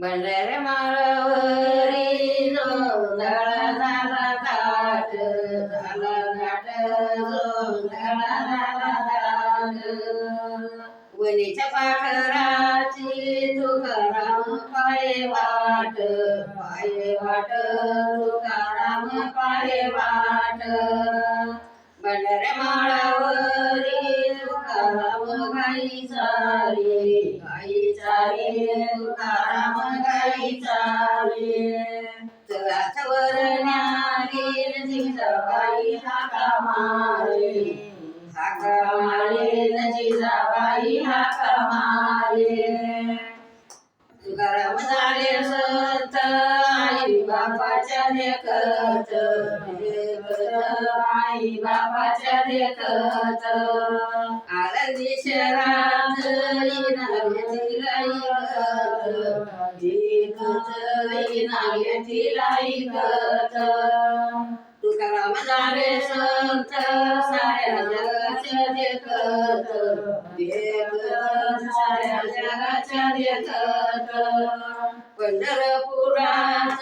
बंडरे माळवरी जोंधळा झाला दाट झाला दाट जोंधळा झाला दाट. वनीच्या पाखराची तुकाराम पाये वाट पाये वाट तुकाराम पाये वाट. तुकाराम झाले संत आई बापाच्या देखत देखत आई बापाच्या देखत शहरात तुकाराम झाले संत साऱ्या जगाच्या देखत साऱ्या जगाच्या देखत पंढरपुरात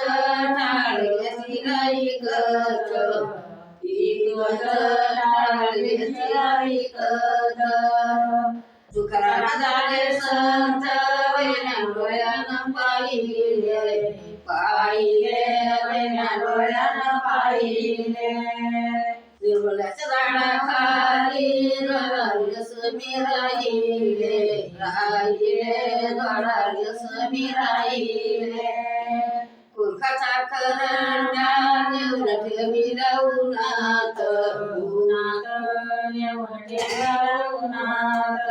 तुकाराम झाले संत डोळ्यानं पाहिले पाहिले वैना डोळ्यानं पाहिले निर्मलाच्या झाडाखाली रडारस मी राहिले राहिले रडारस मी राहिले कुंकाचा करंडा नेऊन ठेवी उन्हात उन्हात नेऊन ठेवी उन्हात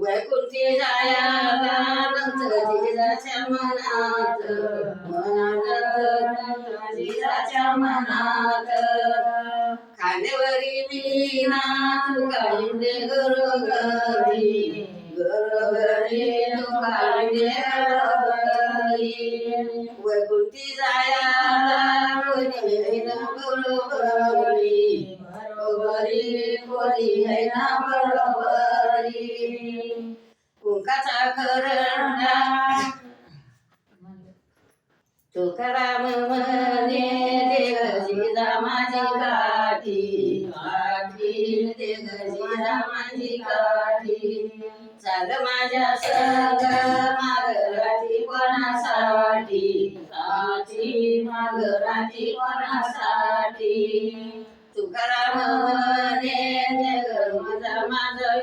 वैकुंठी जायाला जिजाच्या मनात. मनात जिजाच्या मनात खांदेवरी मीना तुका इंदे घरोघरी वैकुंठी कुंकाचा तुकाराम म्हणे देव जिजा माझी काठी काठी माझी काठी. चाल माझ्या संग कोणासाठी साठी मागराठी कोणासाठी. तुकाराम म्हणे देव माझा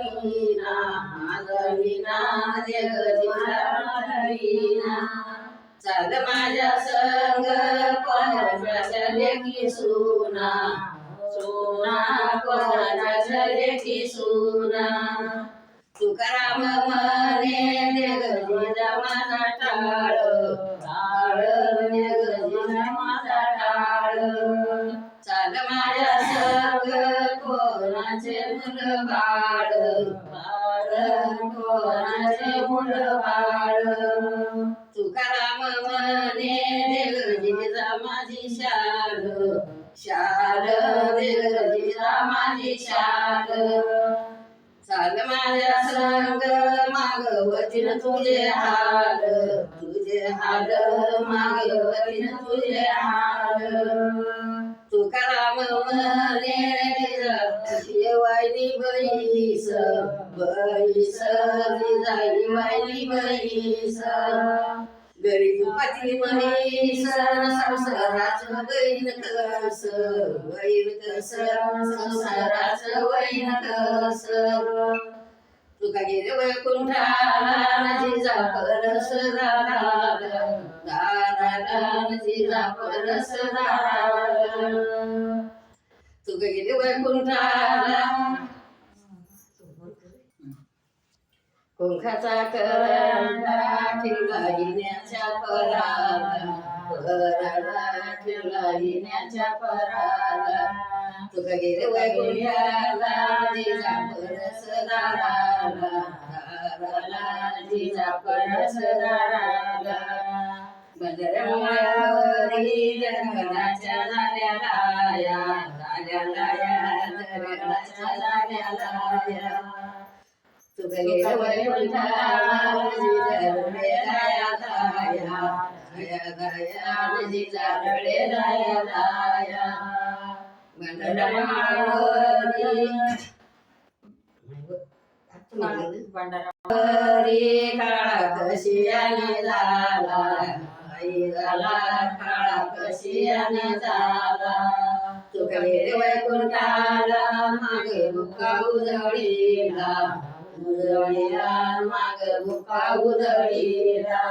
चाल माझ्या संग कोणाच्या लेखी सुना. सुना कोणाच्या लेखी सुना. तुकाराम बाळ तुकाराम म्हणे देगजीचा माझी शाल शाल देगजीचा माझी शाल चाल माझ्या संग मागवतीन तुझे हाल तुझे हाल मागवतीन तुझे हाल तुकाराम म्हणे बैस जाई वायली बैस गरीब म्हैस संसाराच वैन कस वैन कस संसाराच वैन कस तुका गेले वैकुंठाला जिजा परस दाराला जिजा परस तुका गेले वैकुंठाला कुंखाचा करंडा ठेवला येण्याच्या पराला. पराला ठेवला येण्याच्या पराला तुका गेले वैकुंठाला जिजा परस दाराला दाराला जिजा परस दाराला बदरमुळावरी जंगलाच्या झाल्या लाया. झाल्या लाया जंगलाच्या झाल्या लाया. तुझे वैकुंठा जिजा काळा झाला झाला वैकुंठाला मागे मुका उजळीला. उजळीला माग मुका उजळीला